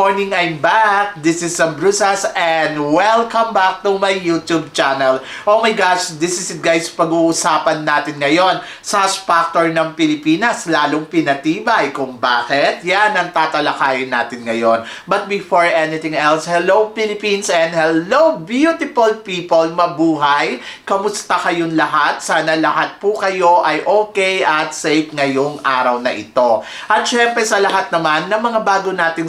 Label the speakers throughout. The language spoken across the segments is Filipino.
Speaker 1: morning, I'm back! This is Sam Brusas and welcome back to my YouTube channel. Oh my gosh, this is it guys, pag-uusapan natin ngayon sa factor ng Pilipinas, lalong pinatibay kung bakit. Yan ang tatalakayin natin ngayon. But before anything else, hello Philippines and hello beautiful people, mabuhay! Kamusta kayong lahat? Sana lahat po kayo ay okay at safe ngayong araw na ito. At syempre sa lahat naman ng mga bago nating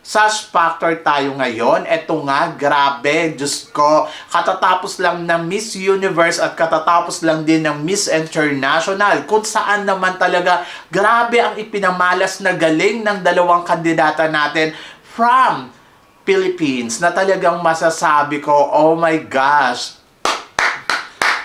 Speaker 1: Sash factor tayo ngayon. Eto nga, grabe, Diyos ko. Katatapos lang ng Miss Universe at katatapos lang din ng Miss International. Kung saan naman talaga, grabe ang ipinamalas na galing ng dalawang kandidata natin from Philippines na talagang masasabi ko, oh my gosh,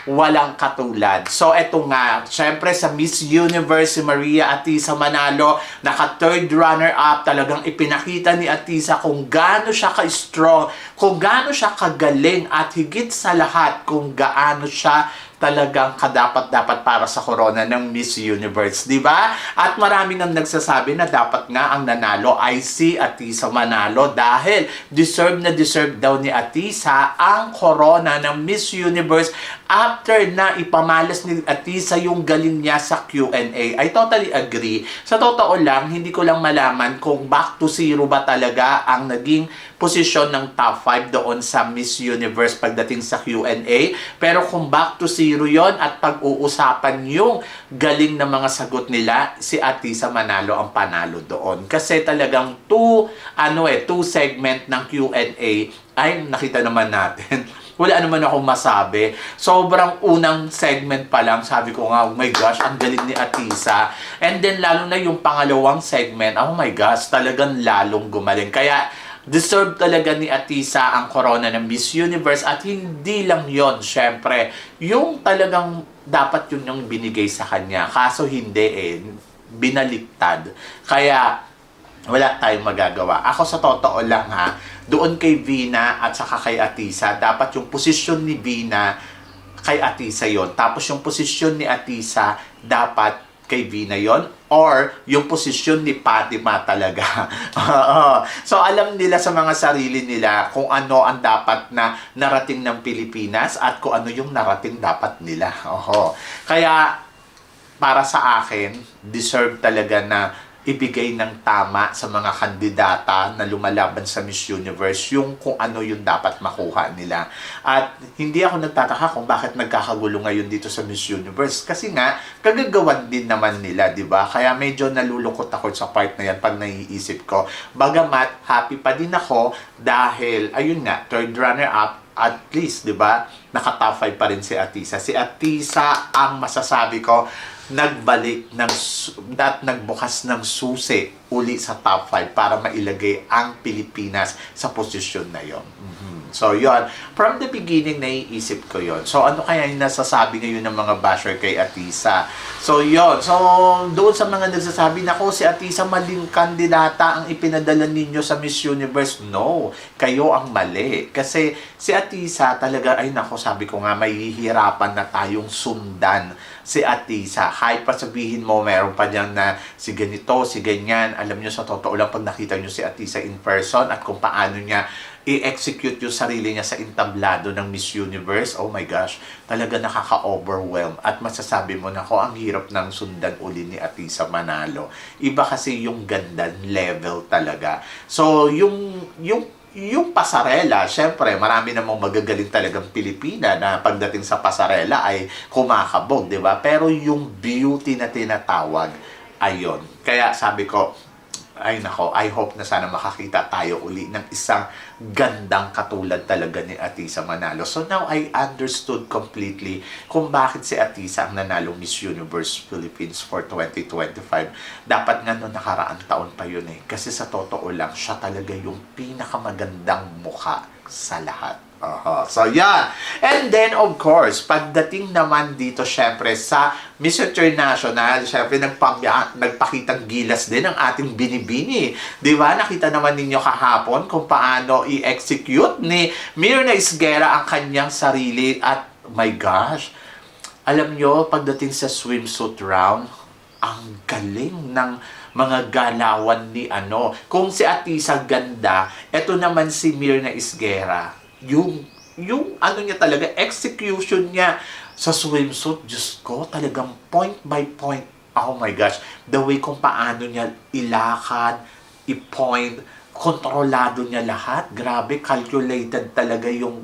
Speaker 1: walang katulad. So, eto nga, syempre sa Miss Universe si Maria Atisa Manalo, naka third runner-up, talagang ipinakita ni Atisa kung gaano siya ka-strong, kung gaano siya kagaling, at higit sa lahat, kung gaano siya talagang kadapat-dapat para sa corona ng Miss Universe, di ba? At maraming ang nagsasabi na dapat nga ang nanalo ay si Atisa Manalo dahil deserve na deserve daw ni Atisa ang corona ng Miss Universe after na ipamalas ni Atisa yung galing niya sa Q&A. I totally agree. Sa totoo lang, hindi ko lang malaman kung back to zero ba talaga ang naging posisyon ng top 5 doon sa Miss Universe pagdating sa Q&A. Pero kung back to zero yon at pag-uusapan yung galing ng mga sagot nila, si Atisa Manalo ang panalo doon. Kasi talagang two, ano eh, two segment ng Q&A ay nakita naman natin. Wala naman akong masabi. Sobrang unang segment pa lang, sabi ko nga, oh my gosh, ang galing ni Atisa. And then lalo na yung pangalawang segment, oh my gosh, talagang lalong gumaling. Kaya deserve talaga ni Atisa ang corona ng Miss Universe at hindi lang yon syempre. Yung talagang dapat yun yung binigay sa kanya. Kaso hindi eh binaliktad. Kaya wala tayong magagawa. Ako sa totoo lang ha doon kay Vina at saka kay Atisa dapat yung posisyon ni Vina kay Atisa yon tapos yung posisyon ni Atisa dapat kay Vina yon or yung posisyon ni Fatima talaga. So alam nila sa mga sarili nila kung ano ang dapat na narating ng Pilipinas at kung ano yung narating dapat nila. Oho. Kaya para sa akin, deserve talaga na ibigay ng tama sa mga kandidata na lumalaban sa Miss Universe yung kung ano yung dapat makuha nila. At hindi ako nagtataka kung bakit nagkakagulo ngayon dito sa Miss Universe. Kasi nga, kagagawan din naman nila, di ba? Kaya medyo nalulungkot ako sa part na yan pag naiisip ko. Bagamat, happy pa din ako dahil, ayun nga, third runner-up, at least, di ba, naka-top 5 pa rin si Atisa. Si Atisa, ang masasabi ko, nagbalik ng at nagbukas ng susi uli sa top 5 para mailagay ang Pilipinas sa posisyon na yon. Mhm. So, yon From the beginning, naiisip ko yon So, ano kaya yung nasasabi ngayon ng mga basher kay Atisa? So, yon So, doon sa mga nagsasabi na ko, si Atisa maling kandidata ang ipinadala ninyo sa Miss Universe. No, kayo ang mali. Kasi si Atisa talaga, ay nako, sabi ko nga, mahihirapan na tayong sundan si Atisa. Kahit pa sabihin mo, meron pa dyan na si ganito, si ganyan. Alam nyo, sa totoo lang, pag nakita nyo si Atisa in person at kung paano niya i-execute yung sarili niya sa entablado ng Miss Universe, oh my gosh, talaga nakaka-overwhelm. At masasabi mo na ko, ang hirap ng sundan uli ni Atisa Manalo. Iba kasi yung ganda level talaga. So, yung, yung yung pasarela, syempre, marami namang magagaling talagang Pilipina na pagdating sa pasarela ay kumakabog, di ba? Pero yung beauty na tinatawag, ayon. Kaya sabi ko, ay nako, I hope na sana makakita tayo uli ng isang gandang katulad talaga ni Atisa Manalo. So now I understood completely kung bakit si Atisa ang nanalo Miss Universe Philippines for 2025. Dapat nga noong nakaraang taon pa yun eh. Kasi sa totoo lang, siya talaga yung pinakamagandang mukha sa lahat. Aha. So, yan. And then, of course, pagdating naman dito, syempre, sa Miss International, syempre, nagpamya, nagpakitang gilas din ang ating binibini. Di ba? Nakita naman ninyo kahapon kung paano i-execute ni Mirna Isguera ang kanyang sarili at, my gosh, alam nyo, pagdating sa swimsuit round, ang galing ng mga galawan ni ano. Kung si Atisa ganda, eto naman si Mirna Isguera. Yung, yung ano niya talaga, execution niya sa swimsuit, Diyos ko, talagang point by point. Oh my gosh, the way kung paano niya ilakad, i-point, kontrolado niya lahat. Grabe, calculated talaga yung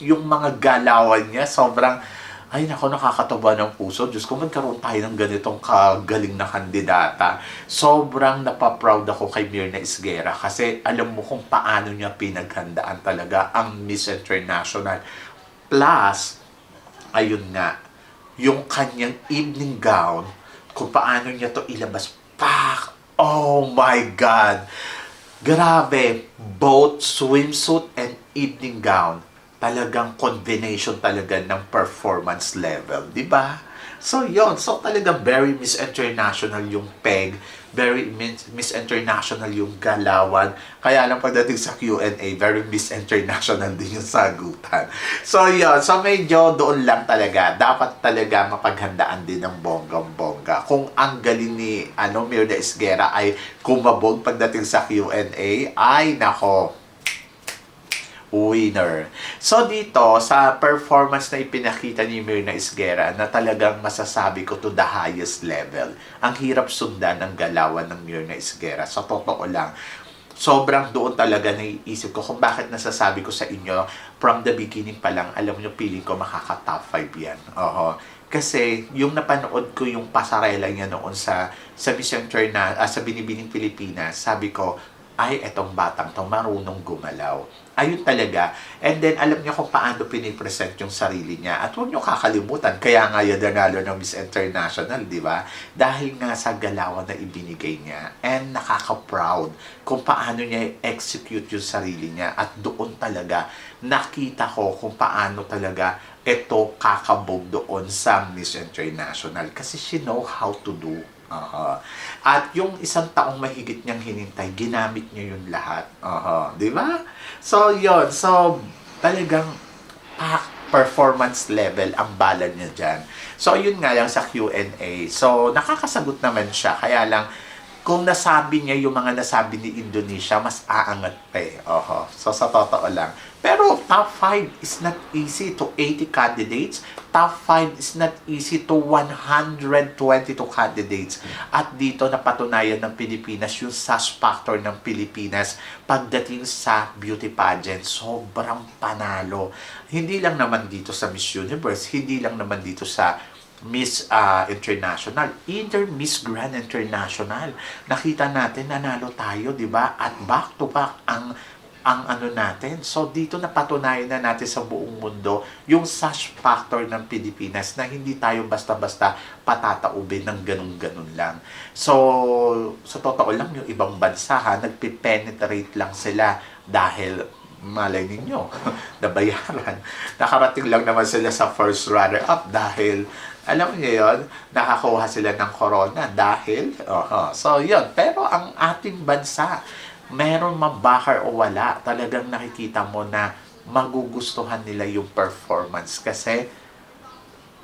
Speaker 1: yung mga galawan niya. Sobrang, ay nako, nakakataba ng puso. Diyos ko, magkaroon tayo ng ganitong kagaling na kandidata. Sobrang napaproud ako kay Mirna Isguera kasi alam mo kung paano niya pinaghandaan talaga ang Miss International. Plus, ayun nga, yung kanyang evening gown, kung paano niya to ilabas. Pak! Oh my God! Grabe! Both swimsuit and evening gown talagang combination talaga ng performance level, di ba? So, yon So, talaga very Miss International yung peg. Very Miss, International yung galawan. Kaya lang pagdating sa Q&A, very Miss International din yung sagutan. So, yon So, medyo doon lang talaga. Dapat talaga mapaghandaan din ng bonggang-bongga. Kung ang galing ni ano, Mirna Esguera ay kumabog pagdating sa Q&A, ay nako, winner. So dito, sa performance na ipinakita ni Mirna Isguera na talagang masasabi ko to the highest level. Ang hirap sundan ng galawan ng Mirna Isguera. Sa totoo lang, sobrang doon talaga naiisip ko kung bakit nasasabi ko sa inyo from the beginning pa lang, alam nyo, feeling ko makaka-top 5 yan. Oho. Kasi yung napanood ko yung pasarela niya noon sa sa Miss Interna, ah, sa Binibining Pilipinas, sabi ko, ay, etong batang to marunong gumalaw. Ayun talaga. And then, alam niyo kung paano pinipresent yung sarili niya. At huwag niyo kakalimutan, kaya nga yan nanalo ng Miss International, di ba? Dahil nga sa galawan na ibinigay niya. And nakaka-proud kung paano niya execute yung sarili niya. At doon talaga, nakita ko kung paano talaga ito kakabog doon sa Miss International. Kasi she know how to do Aha. At yung isang taong mahigit niyang hinintay, ginamit niya yun lahat. Aha. Di ba? So, yon So, talagang pack performance level ang bala niya dyan. So, yun nga lang sa Q&A. So, nakakasagot naman siya. Kaya lang, kung nasabi niya yung mga nasabi ni Indonesia, mas aangat pa eh. Oho. So, sa totoo lang. Pero top 5 is not easy to 80 candidates. Top 5 is not easy to 122 candidates. At dito napatunayan ng Pilipinas yung SAS factor ng Pilipinas pagdating sa beauty pageant. Sobrang panalo. Hindi lang naman dito sa Miss Universe, hindi lang naman dito sa Miss ah, International, either Miss Grand International. Nakita natin nanalo tayo, 'di ba? At back to back ang ang ano natin. So dito napatunayan na natin sa buong mundo yung sash factor ng Pilipinas na hindi tayo basta-basta patataubin ng ganun-ganun lang. So sa totoo lang yung ibang bansa ha, nagpipenetrate lang sila dahil malay ninyo, nabayaran. Nakarating lang naman sila sa first runner-up dahil alam niyo yon nakakuha sila ng corona dahil, oho. so yun. Pero ang ating bansa, meron mabakar o wala, talagang nakikita mo na magugustuhan nila yung performance kasi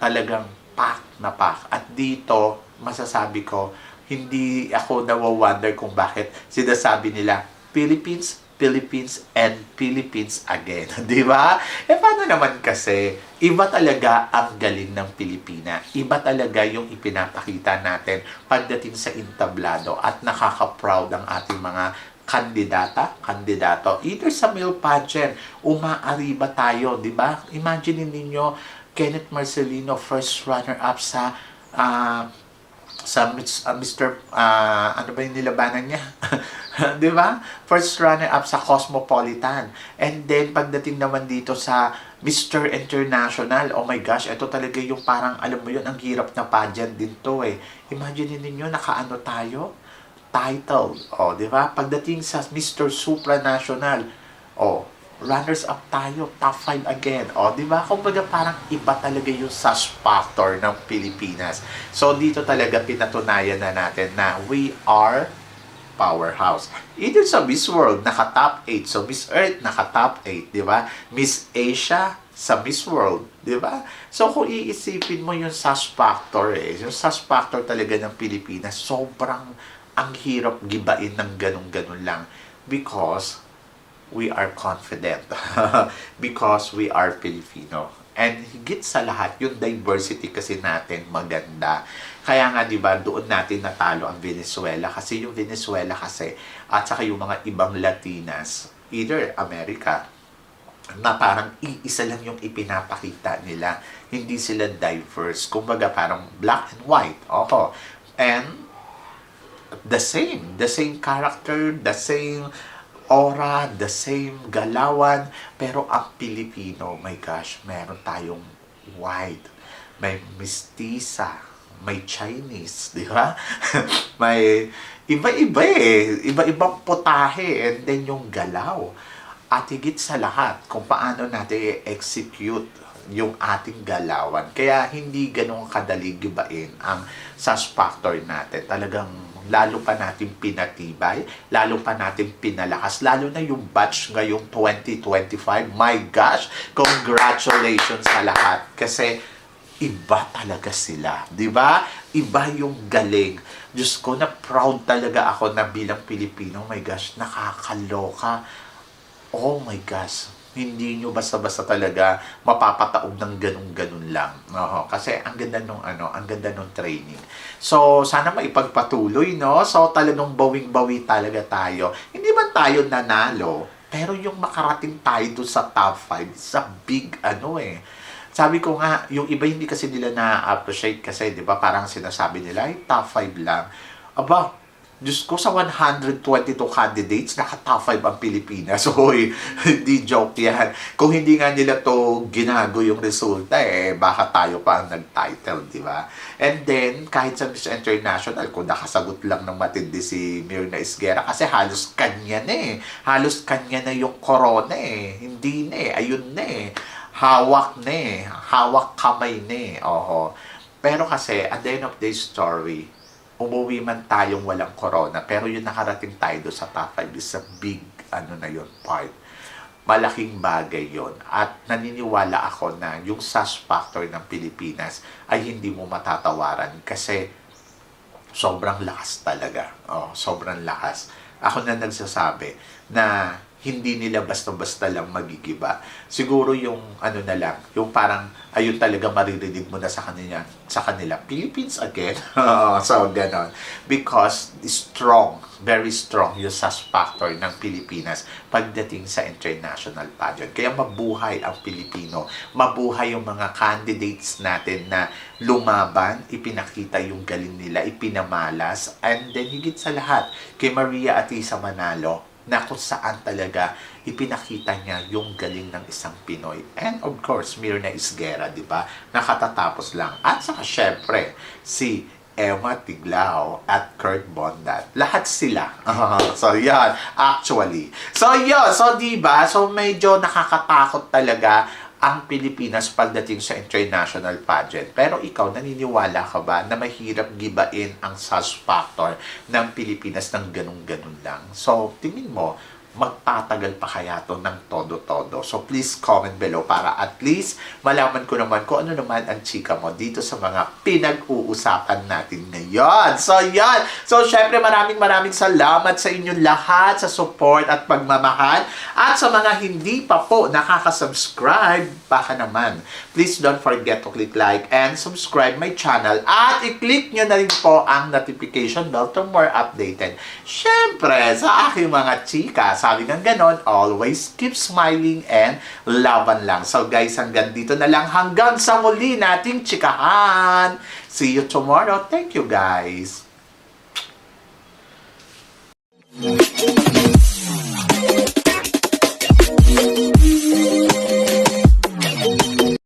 Speaker 1: talagang pack na pack. At dito, masasabi ko, hindi ako nawa-wonder kung bakit sinasabi nila Philippines, Philippines, and Philippines again. Di ba? Eh, paano naman kasi, iba talaga ang galing ng Pilipina. Iba talaga yung ipinapakita natin pagdating sa intablado at nakaka-proud ang ating mga kandidata, kandidato, either sa male pageant, umaariba tayo, di ba? Imagine ninyo, Kenneth Marcelino, first runner-up sa ah, sa ah, Mr. ah, ano ba yung nilabanan niya? 'Di ba? First runner up sa Cosmopolitan. And then pagdating naman dito sa Mr. International, oh my gosh, ito talaga yung parang alam mo yun, ang hirap na pageant din to eh. Imagine niyo nakaano tayo? Title. Oh, 'di ba? Pagdating sa Mr. Supranational, oh, runners up tayo, top 5 again. O, di ba? Kumbaga parang iba talaga yung sus factor ng Pilipinas. So, dito talaga pinatunayan na natin na we are powerhouse. Either sa Miss World, naka-top 8. So, Miss Earth, naka-top 8, di ba? Miss Asia, sa Miss World, di ba? So, kung iisipin mo yung sus factor eh, yung sus factor talaga ng Pilipinas, sobrang ang hirap gibain ng ganun-ganun lang because we are confident because we are Filipino. And higit sa lahat, yung diversity kasi natin maganda. Kaya nga, di ba, doon natin natalo ang Venezuela. Kasi yung Venezuela kasi, at saka yung mga ibang Latinas, either America, na parang iisa lang yung ipinapakita nila. Hindi sila diverse. Kumbaga parang black and white. Oho. And the same. The same character, the same aura, the same galawan. Pero ang Pilipino, my gosh, meron tayong white. May mistisa. May Chinese, di ba? may iba-iba eh. Iba-ibang putahe. And then yung galaw. At higit sa lahat, kung paano natin i-execute yung ating galawan. Kaya hindi ganun kadali gibain ang SAS factor natin. Talagang lalo pa natin pinatibay, lalo pa natin pinalakas, lalo na yung batch ngayong 2025. My gosh, congratulations sa lahat. Kasi iba talaga sila. Di ba? Iba yung galing. Diyos ko, na proud talaga ako na bilang Pilipino. My gosh, nakakaloka. Oh my gosh, hindi nyo basta-basta talaga mapapataob ng ganun-ganun lang. Oo, kasi ang ganda nung ano, ang ganda nung training. So, sana maipagpatuloy, no? So, talagang bawing-bawi talaga tayo. Hindi man tayo nanalo, pero yung makarating tayo doon sa top 5, sa big ano eh. Sabi ko nga, yung iba hindi kasi nila na-appreciate kasi, di ba, parang sinasabi nila, ay, top 5 lang. Aba, Diyos ko, sa 122 candidates, naka-top 5 ang Pilipinas. Hoy, hindi joke yan. Kung hindi nga nila to ginago yung resulta, eh, baka tayo pa ang nag-title, di ba? And then, kahit sa Miss International, kung nakasagot lang ng matindi si Mirna Isguera, kasi halos kanya na eh. Halos kanya na yung corona eh. Hindi na eh. Ayun na eh. Hawak na eh. Hawak kamay na eh. Oho. Pero kasi, at the end of the story, umuwi man tayong walang corona, pero yung nakarating tayo doon sa top 5 is a big, ano na yun, part. Malaking bagay yon At naniniwala ako na yung SAS factor ng Pilipinas ay hindi mo matatawaran kasi sobrang lakas talaga. Oh, sobrang lakas. Ako na nagsasabi na hindi nila basta-basta lang magigiba. Siguro yung ano na lang, yung parang ayun talaga maririnig mo na sa kanila, sa kanila, Philippines again. so, ganon. Because strong, very strong yung SAS factor ng Pilipinas pagdating sa international pageant. Kaya mabuhay ang Pilipino. Mabuhay yung mga candidates natin na lumaban, ipinakita yung galing nila, ipinamalas, and then higit sa lahat, kay Maria Atisa Manalo, na kung saan talaga ipinakita niya yung galing ng isang Pinoy. And of course, Mirna Isguera, di ba? Nakatatapos lang. At saka syempre, si Emma Tiglao at Kurt Bondat. Lahat sila. so, yan. Actually. So, yun. So, di ba? So, medyo nakakatakot talaga ang Pilipinas pagdating sa international pageant. Pero ikaw, naniniwala ka ba na mahirap gibain ang SAS factor ng Pilipinas ng ganun-ganun lang? So, tingin mo, magtatagal pa kaya to ng todo-todo. So please comment below para at least malaman ko naman kung ano naman ang chika mo dito sa mga pinag-uusapan natin ngayon. So yan. So syempre maraming maraming salamat sa inyong lahat sa support at pagmamahal. At sa mga hindi pa po nakaka-subscribe, baka naman, please don't forget to click like and subscribe my channel. At i-click nyo na rin po ang notification bell to more updated. Syempre, sa aking mga chika, sinasabi ng ganon, always keep smiling and laban lang. So guys, hanggang dito na lang. Hanggang sa muli nating chikahan. See you tomorrow. Thank you guys. Thank you.